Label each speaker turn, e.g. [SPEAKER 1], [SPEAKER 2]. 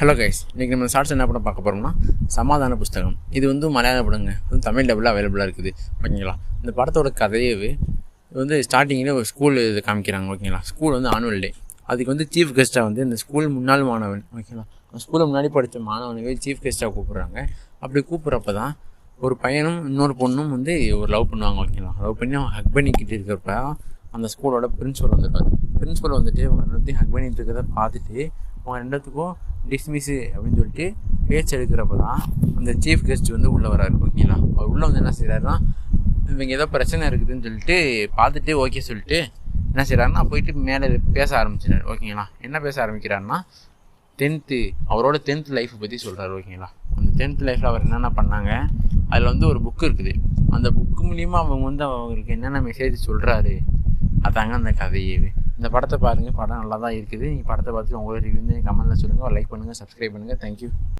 [SPEAKER 1] Hello guys இன்றைக்கி நம்ம shorts என்ன படம் பார்க்க போகிறோம்னா சமாதான புஸ்தகம். இது வந்து மலையாள படங்க. வந்து தமிழ் டபுளாக அவைலபிளாக இருக்குது. ஓகேங்களா? இந்த படத்தோட கதையவே வந்து ஸ்டார்டிங்கில் ஒரு ஸ்கூல் இது காமிக்கிறாங்க ஓகேங்களா? ஸ்கூல் வந்து ஆனுவல் டே அதுக்கு வந்து சீஃப் கெஸ்ட்டாக வந்து இந்த ஸ்கூல் முன்னாள் மாணவன் ஓகேங்களா? ஸ்கூலில் முன்னாடி படித்த மாணவனுக்கு சீஃப் கெஸ்ட்டாக கூப்பிட்றாங்க. அப்படி கூப்பிட்றப்ப தான் ஒரு பையனும் இன்னொரு பொண்ணும் வந்து ஒரு லவ் பண்ணுவாங்க ஓகேங்களா? லவ் பண்ணி அவன் ஹக் பண்ணிக்கிட்டு இருக்கிறப்ப அந்த ஸ்கூலோட பிரின்ஸிபல் வந்துட்டார். பிரின்ஸிபல் வந்துட்டு அவங்க ரெண்டு ஹக் பண்ணிட்டு இருக்கிறத பார்த்துட்டு அவங்க ரெண்டுத்துக்கும் டிஸ்மிஸ்ஸு அப்படின்னு சொல்லிட்டு பேச்சு எடுக்கிறப்ப தான் அந்த சீஃப் கெஸ்ட் வந்து உள்ளே வராரு ஓகேங்களா அவர் உள்ளே வந்து என்ன செய்கிறாருன்னா இவங்க ஏதோ பிரச்சனை இருக்குதுன்னு சொல்லிட்டு பார்த்துட்டு ஓகே சொல்லிட்டு என்ன செய்கிறாருன்னா போயிட்டு மேலே பேச ஆரம்பிச்சிடாரு ஓகேங்களா என்ன பேச ஆரம்பிக்கிறாருன்னா டென்த்து அவரோட டென்த் லைஃப்பை பற்றி சொல்கிறார் ஓகேங்களா அந்த டென்த் லைஃப்பில் அவர் என்னென்ன பண்ணாங்க அதில் வந்து ஒரு புக்கு இருக்குது. அந்த புக்கு மூலிமா அவங்க வந்து அவங்களுக்கு என்னென்ன மெசேஜ் சொல்கிறாரு அதாங்க அந்த கதையவே இந்த படத்தை பாருங்கள் படம் நல்லா தான் இருக்குது. நீங்கள் படத்தை பார்த்துட்டு உங்கள் ரிவ்யூ கமெண்ட்டில் சொல்லுங்கள் லைக் பண்ணுங்கள் சப்ஸ்கிரைப் பண்ணுங்கள் தேங்க்யூ